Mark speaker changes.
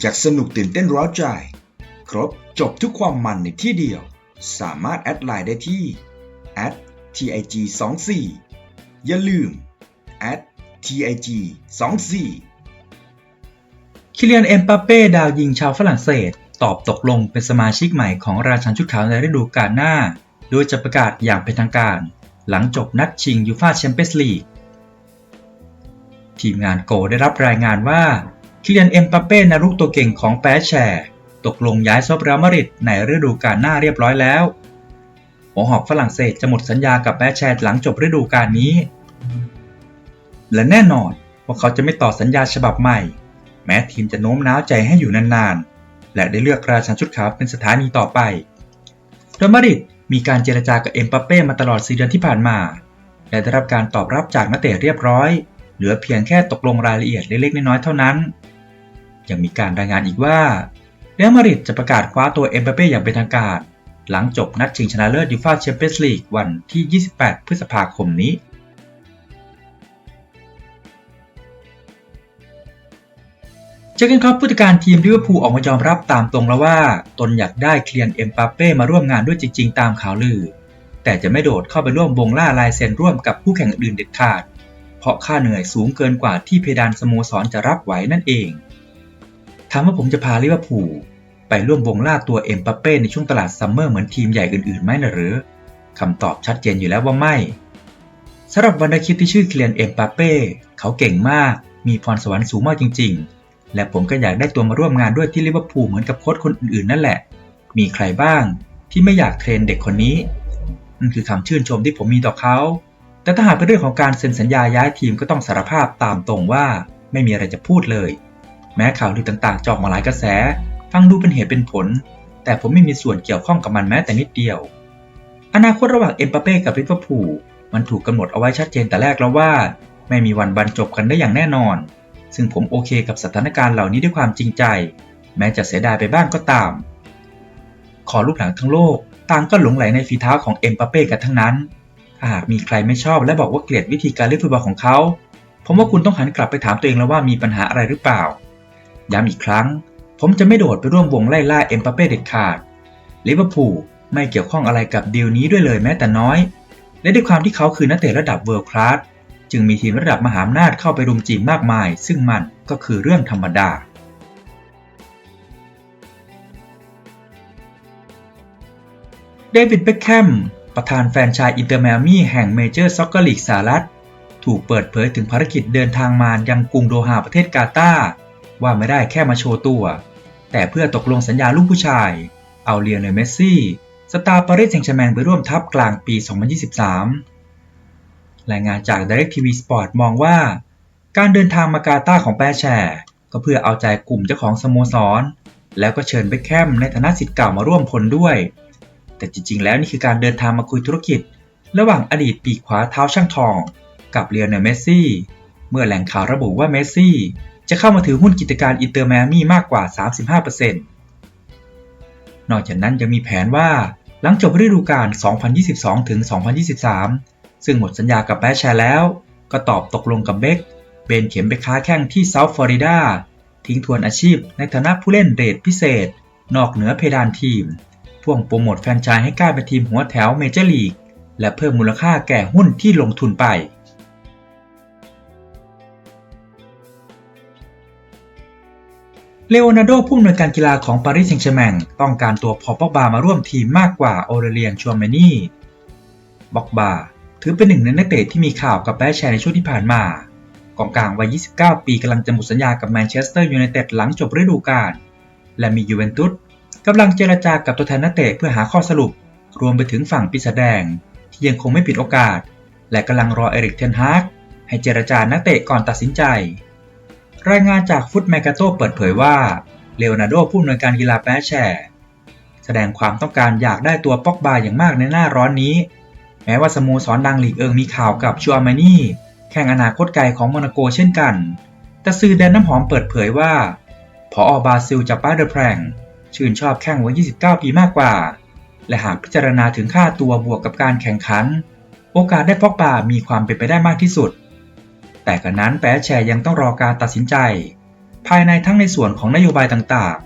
Speaker 1: อยากสนุกตื่นเต้นร้าวใจ ครบจบทุกความมันในที่เดียว สามารถแอดไลน์ได้ที่ @tig 2 4 อย่าลืม @tig 2 4
Speaker 2: คิเลียนเอ็มปาเป้ดาวยิงชาวฝรั่งเศส ตอบตกลงเป็นสมาชิกใหม่ของราชันชุดขาวในฤดูกาลหน้า โดยจะประกาศอย่างเป็นทางการ หลังจบนัดชิงยูฟาแชมเปี้ยนส์ลีกทีมงานโกได้รับรายงานว่า คิเลียนเอ็มปาเป้นารุกตัวเก่งของแปชแชร์ตกลงย้ายซอบเรอัลมาดริดในฤดูกาลหน้าเรียบร้อยแล้วหัวหอกฝรั่งเศสจะหมดสัญญากับแปชแชร์หลังจบฤดูกาลนี้ และแน่นอนว่าเขาจะไม่ต่อสัญญาฉบับใหม่ แม้ทีมจะโน้มน้าวใจให้อยู่นานๆ และได้เลือกราชันชุดขาวเป็นสถานีต่อไปรอัลมาดริดมีการเจรจากับเอ็มปาเป้มาตลอด4เดือนที่ผ่านมา และได้รับการตอบรับจากนักเตะเรียบร้อย เหลือเพียงแค่ตกลงรายละเอียดเล็กๆน้อยๆเท่านั้น ยังมีการรายงานอีกว่าเรอัลมาดริดจะประกาศคว้าตัวเอ็มปาเป้อย่างเป็นทางการ หลังจบนัดชิงชนะเลิศยูฟ่าแชมเปี้ยนส์ลีกวันที่ 28 พฤษภาคมนี้เจอกันครับผู้จัดการทีมลิเวอร์พูลออกมายอมรับตามตรงแล้วว่า ตนอยากได้เคลียนเอ็มปาเป้มาร่วมงานด้วยจริง ๆ ตามข่าวลือ แต่จะไม่โดดเข้าไปร่วมวงล่าลายเซ็นร่วมกับผู้แข่งอื่นเด็ดขาด เพราะค่าเหนื่อยสูงเกินกว่าที่เพดานสโมสรจะรับไหวนั่นเอง ถามว่าผมจะพาลิเวอร์พูลไปร่วมวงล่าตัวเอ็มปาเป้ในช่วงตลาดซัมเมอร์เหมือนทีมใหญ่อื่นๆไหมนะหรือคำตอบชัดเจนอยู่แล้วว่าไม่สำหรับวรรณคิดที่ชื่อเคลียนเอ็มปาเป้เขาเก่งมาก มีพรสวรรค์สูงมากจริง ๆ และผมก็อยากได้ตัวมาร่วมงานด้วยที่ลิเวอร์พูลเหมือนกับโค้ชคนอื่นๆ นั่นแหละ มีใครบ้างที่ไม่อยากเทรนเด็กคนนี้นั่นคือคำชื่นชมที่ผมมีต่อเขา แต่ถ้าหากเป็นเรื่องของการเซ็นสัญญาย้ายทีมก็ต้องสารภาพตามตรงว่า ไม่มีอะไรจะพูดเลย แม้ข่าวลือต่างๆจอกมาหลายกระแส ฟังดูเป็นเหตุเป็นผล แต่ผมไม่มีส่วนเกี่ยวข้องกับมันแม้แต่นิดเดียว อนาคตระหว่างเอ็มปาเป้กับลิเวอร์พูลมันถูกกำหนดเอาไว้ชัดเจนแต่แรกแล้วว่า ไม่มีวันบรรจบกันได้อย่างแน่นอน ซึ่งผมโอเคกับสถานการณ์เหล่านี้ด้วยความจริงใจ แม้จะเสียดายไปบ้างก็ตาม ขอลูกหลังทั้งโลกต่างก็หลงไหลในฝีเท้าของเอ็มปาเป้กันทั้งนั้น ถ้าหากมีใครไม่ชอบและบอกว่าเกลียดวิธีการเล่นฟุตบอลของเขา ผมว่าคุณต้องหันกลับไปถามตัวเองแล้วว่ามีปัญหาอะไรหรือเปล่า ย้ำอีกครั้ง ผมจะไม่โดดไปร่วมวงไล่ล่าเอ็มปาเป้เด็ดขาดลิเวอร์พูลไม่เกี่ยวข้องอะไรกับดีลนี้ด้วยเลยแม้แต่น้อย และด้วยความที่เขาคือนักเตะระดับเวิลด์คลาสจึงมีทีมระดับมหาอำนาจเข้าไปรุมจีบมากมาย ซึ่งมันก็คือเรื่องธรรมดา เดวิดเบคแฮมประธานแฟนชส์อินเตอร์แมมี่แห่งเมเจอร์ซ็อกเกอร์ลีกสหรัฐ ถูกเปิดเผยถึงภารกิจเดินทางมายังกรุงโดฮาประเทศกาตาร์ ว่าไม่ได้แค่มาโชว์ตัว แต่เพื่อตกลงสัญญาลูกผู้ชาย เอาเลียนเนลเมสซี่สตาร์ปารีสแซงต์แชร์แมงไปร่วมทัพกลางปี 2023 รายงานจาก Directv Sport มองว่า การเดินทางมากาตาของแปรแชร์ ก็เพื่อเอาใจกลุ่มเจ้าของสโมสร แล้วก็เชิญเบคแฮมในฐานะสิทธิ์เก่ามาร่วมพลด้วย แต่จริง ๆ แล้วนี่คือการเดินทางมาคุยธุรกิจ ระหว่างอดีตปีกขวาเท้าช่างทอง กับเลียนเนลเมสซี่ เมื่อแหล่งข่าวระบุว่าเมสซี่ จะเข้ามาถือหุ้นกิจการอินเตอร์แมมี่มากกว่า 35%นอกจากนั้นยังมีแผนว่าหลังจบฤดูกาล 2022 ถึง 2023 ซึ่งหมดสัญญากับแบชแชร์แล้ว ก็ตอบตกลงกับเบคเบนเข็มไปค้าแข้งที่เซาท์ฟลอริดา ทิ้งทวนอาชีพในฐานะผู้เล่นเรทพิเศษ นอกเหนือเพดานทีม พ่วงโปรโมทแฟรนไชส์ให้กลายเป็นทีมหัวแถวเมเจอร์ลีก และเพิ่มมูลค่าแก่หุ้นที่ลงทุนไป เลโอนาร์โดผู้อำนวยการกีฬาของปารีสแซงต์แชร์แมงต้องการตัวพอปบามาร่วมทีมมากกว่าโอเรเลียนชัวเมนี่บอกบาถือเป็นหนึ่งในนักเตะที่มีข่าวกับแบชแชร์ในช่วงที่ผ่านมากองกลางวัย 29 ปีกำลังจะหมดสัญญากับแมนเชสเตอร์ยูไนเต็ดหลังจบฤดูกาลและมียูเวนตุสกำลังเจรจากับตัวแทนนักเตะเพื่อหาข้อสรุป รวมไปถึงฝั่งปีศาจแดง ที่ยังคงไม่ปิดโอกาส และกำลังรอเอริกเทนฮากให้เจรจานักเตะก่อนตัดสินใจ รายงานจากฟุตแมกาโตเปิดเผยว่าเลโอนาร์โดผู้อำนวยการกีฬาแปรแชแสดงความต้องการอยากได้ตัวป็อกบาอย่างมากในหน้าร้อนนี้ แม้ว่าสโมสรดังลีกเอิงมีข่าวกับชัวมานี่แข่งอนาคตไกลของโมนาโกเช่นกัน แต่สื่อแดนน้ำหอมเปิดเผยว่าพออบาซิลจากป้าเดอแพรงชื่นชอบแข่งวัย29 ปีมากกว่า และหากพิจารณาถึงค่าตัวบวกกับการแข่งขัน โอกาสได้ป็อกบามีความเป็นไปได้มากที่สุด แต่กระนั้นแปรแชร์ยังต้องรอการตัดสินใจภภายในทั้งในส่วนของนโยบายต่าง